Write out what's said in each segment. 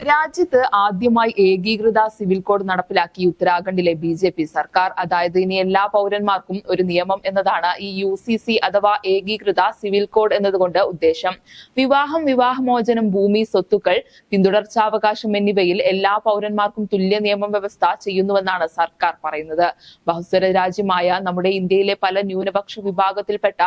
രാജ്യത്ത് ആദ്യമായി ഏകീകൃത സിവിൽ കോഡ് നടപ്പിലാക്കി ഉത്തരാഖണ്ഡിലെ ബി ജെ പി സർക്കാർ. അതായത് ഇനി എല്ലാ പൗരന്മാർക്കും ഒരു നിയമം എന്നതാണ് ഈ യു സി സി അഥവാ ഏകീകൃത സിവിൽ കോഡ് എന്നതുകൊണ്ട് ഉദ്ദേശം. വിവാഹം വിവാഹമോചനം ഭൂമി സ്വത്തുക്കൾ പിന്തുടർച്ചാവകാശം എന്നിവയിൽ എല്ലാ പൗരന്മാർക്കും തുല്യ നിയമം വ്യവസ്ഥ ചെയ്യുന്നുവെന്നാണ് സർക്കാർ പറയുന്നത്. ബഹുസ്വര രാജ്യമായ നമ്മുടെ ഇന്ത്യയിലെ പല ന്യൂനപക്ഷ വിഭാഗത്തിൽപ്പെട്ട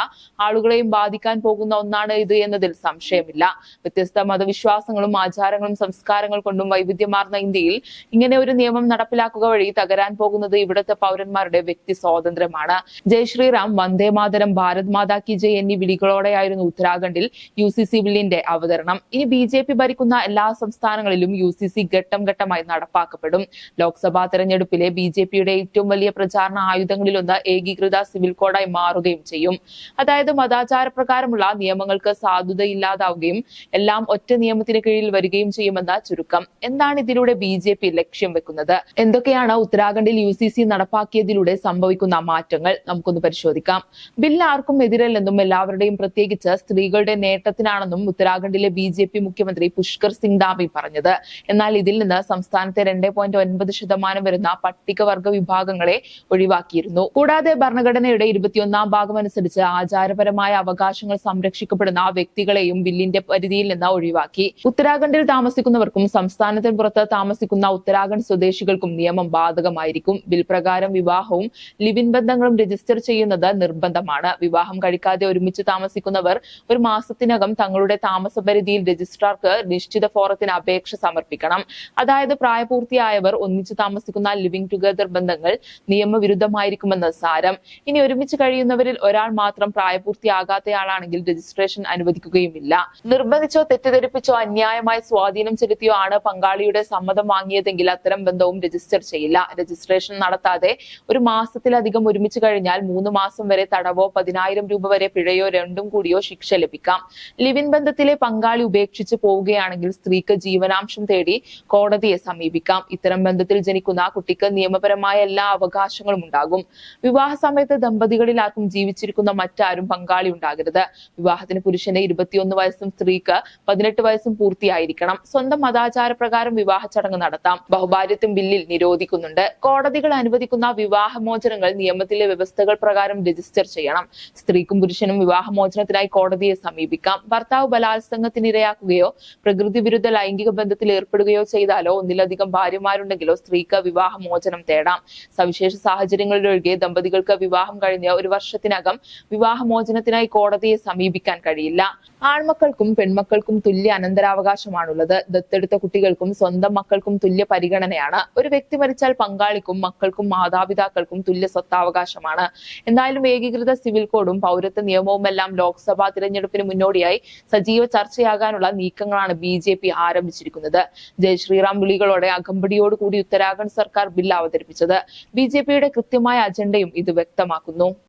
ആളുകളെയും ബാധിക്കാൻ പോകുന്ന ഒന്നാണ് ഇത് എന്നതിൽ സംശയമില്ല. വ്യത്യസ്ത മതവിശ്വാസങ്ങളും ആചാരങ്ങളും സംസ്കാരങ്ങൾ കൊണ്ടും വൈവിധ്യമാർന്ന ഇന്ത്യയിൽ ഇങ്ങനെ ഒരു നിയമം നടപ്പിലാക്കുക വഴി തകരാൻ പോകുന്നത് ഇവിടുത്തെ പൗരന്മാരുടെ വ്യക്തി സ്വാതന്ത്ര്യമാണ്. ജയ് ശ്രീറാം വന്ദേ മാതരം ഭാരത് മാതാ കി ജയ് എന്നീ വിളികളോടെയായിരുന്നു ഉത്തരാഖണ്ഡിൽ യു സി സി ബില്ലിന്റെ അവതരണം. ഇനി ബി ജെ പി ഭരിക്കുന്ന എല്ലാ സംസ്ഥാനങ്ങളിലും യു സി സി ഘട്ടം ഘട്ടമായി നടപ്പാക്കപ്പെടും. ലോക്സഭാ തെരഞ്ഞെടുപ്പിലെ ബി ജെ പിയുടെ ഏറ്റവും വലിയ പ്രചാരണ ആയുധങ്ങളിലൊന്ന് ഏകീകൃത സിവിൽ കോഡായി മാറുകയും ചെയ്യും. അതായത് മതാചാര പ്രകാരമുള്ള നിയമങ്ങൾക്ക് സാധുതയില്ലാതാവുകയും എല്ലാം ഒറ്റ നിയമത്തിന് കീഴിൽ വരികയും ചെയ്യുമെന്ന ചുരുക്കം. എന്താണ് ഇതിലൂടെ ബി ജെ പി ലക്ഷ്യം വെക്കുന്നത്? എന്തൊക്കെയാണ് ഉത്തരാഖണ്ഡിൽ യു സി സി നടപ്പാക്കിയതിലൂടെ സംഭവിക്കുന്ന മാറ്റങ്ങൾ? നമുക്കൊന്ന് പരിശോധിക്കാം. ബില്ല് ആർക്കും എതിരല്ലെന്നും എല്ലാവരുടെയും പ്രത്യേകിച്ച് സ്ത്രീകളുടെ നേട്ടത്തിനാണെന്നും ഉത്തരാഖണ്ഡിലെ ബി ജെ പി മുഖ്യമന്ത്രി പുഷ്കർ സിംഗ് ധാമി പറഞ്ഞത്. എന്നാൽ ഇതിൽ നിന്ന് സംസ്ഥാനത്തെ രണ്ട് പോയിന്റ് ഒൻപത് ശതമാനം വരുന്ന പട്ടികവർഗ വിഭാഗങ്ങളെ ഒഴിവാക്കിയിരുന്നു. കൂടാതെ ഭരണഘടനയുടെ ഇരുപത്തിയൊന്നാം ഭാഗം അനുസരിച്ച് ആചാരപരമായ അവകാശങ്ങൾ സംരക്ഷിക്കപ്പെടുന്ന വ്യക്തികളെയും ബില്ലിന്റെ പരിധിയിൽ നിന്ന് ഒഴിവാക്കി. ഉത്തരാഖണ്ഡിൽ താമസിക്കുന്നവർക്കും സംസ്ഥാനത്തിന് പുറത്ത് താമസിക്കുന്ന ഉത്തരാഖണ്ഡ് സ്വദേശികൾക്കും നിയമം ബാധകമായിരിക്കും. ബിൽ പ്രകാരം വിവാഹവും ലിവിൻ ബന്ധങ്ങളും രജിസ്റ്റർ ചെയ്യുന്നത് നിർബന്ധമാണ്. വിവാഹം കഴിക്കാതെ ഒരുമിച്ച് താമസിക്കുന്നവർ ഒരു മാസത്തിനകം തങ്ങളുടെ താമസ പരിധിയിൽ രജിസ്ട്രാർക്ക് നിശ്ചിത ഫോറത്തിന് അപേക്ഷ സമർപ്പിക്കണം. അതായത് പ്രായപൂർത്തിയായവർ ഒന്നിച്ചു താമസിക്കുന്ന ലിവിംഗ് ടുഗദർ ബന്ധങ്ങൾ നിയമവിരുദ്ധമായിരിക്കുമെന്ന് സാരം. ഇനി ഒരുമിച്ച് കഴിയുന്നവരിൽ ഒരാൾ മാത്രം പ്രായപൂർത്തിയാകാത്തയാളാണെങ്കിൽ രജിസ്ട്രേഷൻ അനുവദിക്കുകയുമില്ല. നിർബന്ധിച്ചോ തെറ്റിദ്ധരിപ്പിച്ചോ അന്യായമായി സ്വാധീനം ചെലുത്തിയോ ആണ് പങ്കാളിയുടെ സമ്മതം വാങ്ങിയതെങ്കിൽ അത്തരം ബന്ധവും രജിസ്റ്റർ ചെയ്യില്ല. രജിസ്ട്രേഷൻ നടത്താതെ ഒരു മാസത്തിലധികം ഒരുമിച്ച് കഴിഞ്ഞാൽ മൂന്ന് മാസം വരെ തടവോ പതിനായിരം രൂപ വരെ പിഴയോ രണ്ടും കൂടിയോ ശിക്ഷ ലഭിക്കാം. ലിവിൻ ബന്ധത്തിലെ പങ്കാളി ഉപേക്ഷിച്ച് പോവുകയാണെങ്കിൽ സ്ത്രീക്ക് ജീവനാംശം തേടി കോടതിയെ സമീപിക്കാം. ഇത്തരം ബന്ധത്തിൽ ജനിക്കുന്ന കുട്ടിക്ക് നിയമപരമായ എല്ലാ അവകാശങ്ങളും ഉണ്ടാകും. വിവാഹ സമയത്ത് ദമ്പതികളിൽ ആർക്കും ജീവിച്ചിരിക്കുന്ന മറ്റാരും പങ്കാളി ഉണ്ടാകരുത്. വിവാഹത്തിന് പുരുഷന് ഇരുപത്തിയൊന്ന് വയസ്സും സ്ത്രീക്ക് പതിനെട്ട് വയസ്സും പൂർത്തിയായിരിക്കണം. സ്വന്തം മതാചാര പ്രകാരം വിവാഹ ചടങ്ങ് നടത്താം. ബഹുഭാര്യത്വം ബില്ലിൽ നിരോധിക്കുന്നുണ്ട്. കോടതികൾ അനുവദിക്കുന്ന വിവാഹമോചനങ്ങൾ നിയമത്തിലെ വ്യവസ്ഥകൾ പ്രകാരം രജിസ്റ്റർ ചെയ്യണം. സ്ത്രീക്കും പുരുഷനും വിവാഹമോചനത്തിനായി കോടതിയെ സമീപിക്കാം. ഭർത്താവ് ബലാത്സംഗത്തിനിരയാക്കുകയോ പ്രകൃതി വിരുദ്ധ ലൈംഗിക ബന്ധത്തിൽ ഏർപ്പെടുകയോ ചെയ്താലോ ഒന്നിലധികം ഭാര്യമാരുണ്ടെങ്കിലോ സ്ത്രീക്ക് വിവാഹമോചനം തേടാം. സവിശേഷ സാഹചര്യങ്ങളിലൊഴികെ ദമ്പതികൾക്ക് വിവാഹം കഴിഞ്ഞ ഒരു വർഷത്തിനകം വിവാഹമോചനത്തിനായി കോടതിയെ സമീപിക്കാൻ കഴിയില്ല. ആൺമക്കൾക്കും പെൺമക്കൾക്കും തുല്യ അനന്തരാവകാശമാണുള്ളത്. ദത്തെടുത്ത കുട്ടികൾക്കും സ്വന്തം മക്കൾക്കും തുല്യ പരിഗണനയാണ്. ഒരു വ്യക്തി മരിച്ചാൽ പങ്കാളിക്കും മക്കൾക്കും മാതാപിതാക്കൾക്കും തുല്യ സ്വത്താവകാശമാണ്. എന്തായാലും ഏകീകൃത സിവിൽ കോഡും പൗരത്വ നിയമവുമെല്ലാം ലോക്സഭാ തിരഞ്ഞെടുപ്പിന് മുന്നോടിയായി സജീവ ചർച്ചയാകാനുള്ള നീക്കങ്ങളാണ് ബി ജെ പി ആരംഭിച്ചിരിക്കുന്നത്. ജയ് ശ്രീറാം വിളികളോടെ അകമ്പടിയോടുകൂടി ഉത്തരാഖണ്ഡ് സർക്കാർ ബിൽ അവതരിപ്പിച്ചത്. ബി ജെ പിയുടെ കൃത്യമായ അജണ്ടയും ഇത് വ്യക്തമാക്കുന്നു.